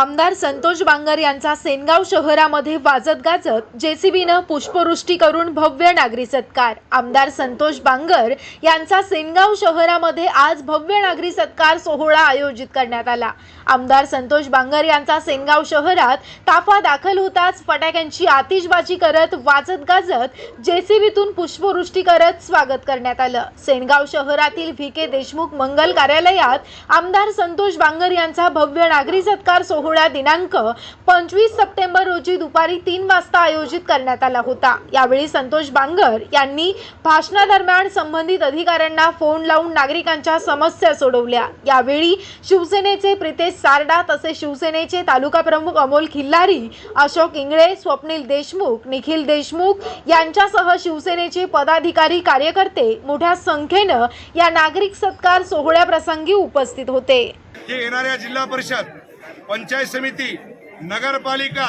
आमदार संतोष बांगर यांचा सेनगाव शहरामध्ये वाजत गाजत जेसीबीनं पुष्पवृष्टी करून भव्य नागरी सत्कार. आमदार संतोष बांगर यांचा सेनगाव शहरामध्ये आज भव्य नागरी सत्कार सोहळा आयोजित करण्यात आला. आमदार संतोष बांगर यांचा सेनगाव शहरात ताफा दाखल होताच फटाक्यांची आतिषबाजी करत वाजत गाजत जेसीबीतून पुष्पवृष्टी करत स्वागत करण्यात आलं. सेनगाव शहरातील व्ही के देशमुख मंगल कार्यालयात आमदार संतोष बांगर यांचा भव्य नागरी सत्कार सोहळा दिनांक पंचवीस सप्टेंबर रोजी दुपारी तीन वाजता आयोजित करण्यात आला होता. यावेळी संतोष बांगर यांनी भाषणादरम्यान संबंधित अधिकाऱ्यांना फोन लावून नागरिकांच्या समस्या सोडवल्या. यावेळी शिवसेनेचे प्रितेश सारडा तसेच शिवसेनेचे तालुका प्रमुख अमोल खिल्लारी अशोक इंगळे स्वप्नील देशमुख निखिल देशमुख यांच्यासह शिवसेनेचे पदाधिकारी कार्यकर्ते मोठ्या संख्येनं या नागरिक सत्कार सोहळ्याप्रसंगी उपस्थित होते. येणाऱ्या जिल्हा परिषद पंचायत समिती नगरपालिका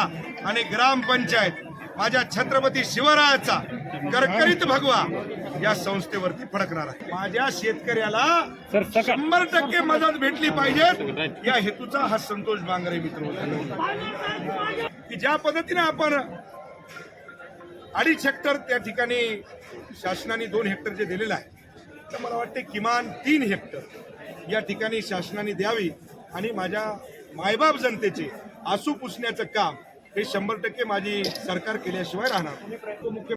आणि ग्रामपंचायत माझ्या छत्रपती शिवरायाचा करकरीत भगवा या संस्थेवरती फडकणार आहे. माझ्या शेतकऱ्याला शंभर टक्के मदत भेटली पाहिजे. या हेतूचा हा संतोष बांगरे मित्र होता. की ज्या पद्धतीने आपण अडीच हेक्टर त्या ठिकाणी शासनाने दोन हेक्टर जे दिलेलं आहे तर मला वाटते किमान तीन हेक्टर या ठिकाणी शासनाने द्यावी आणि माझ्या मायबाप जनतेचे आसू पुसण्याचं काम हे शंभर टक्के माझी सरकार केल्याशिवाय राहणार. तो मुख्य